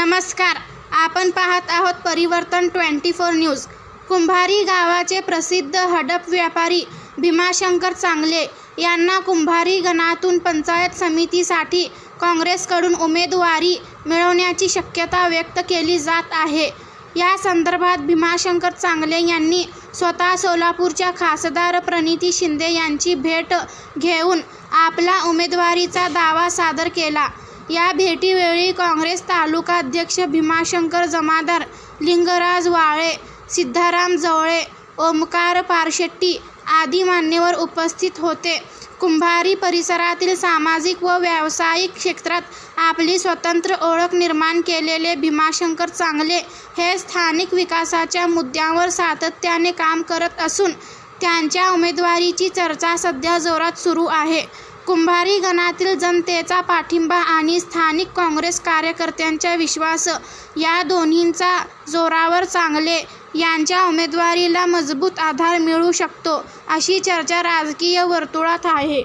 नमस्कार. आपण पाहत आहोत परिवर्तन ट्वेंटी फोर न्यूज. कुंभारी गावाचे प्रसिद्ध हडप व्यापारी भीमाशंकर चांगले यांना कुंभारी गणातून पंचायत समितीसाठी काँग्रेसकडून उमेदवारी मिळवण्याची शक्यता व्यक्त केली जात आहे. या संदर्भात भीमाशंकर चांगले यांनी स्वतः सोलापूरच्या खासदार प्रणिती शिंदे यांची भेट घेऊन आपला उमेदवारीचा दावा सादर केला. या भेटीवेळी काँग्रेस तालुकाध्यक्ष भीमाशंकर जमादार लिंगराज वाळे सिद्धाराम जवळे ओमकार पारशेट्टी आदी मान्यवर उपस्थित होते. कुंभारी परिसरातील सामाजिक व व्यावसायिक क्षेत्रात आपली स्वतंत्र ओळख निर्माण केलेले भीमाशंकर चांगले हे स्थानिक विकासाच्या मुद्द्यांवर सातत्याने काम करत असून त्यांच्या उमेदवारीची चर्चा सध्या जोरात सुरू आहे. कुंभारी गणातील जनतेचा पाठिंबा आणि स्थानिक काँग्रेस कार्यकर्त्यांचा विश्वास या दोन्हींचा जोरावर चांगले यांच्या उमेदवारीला मजबूत आधार मिळू शकतो अशी चर्चा राजकीय वर्तुळात आहे.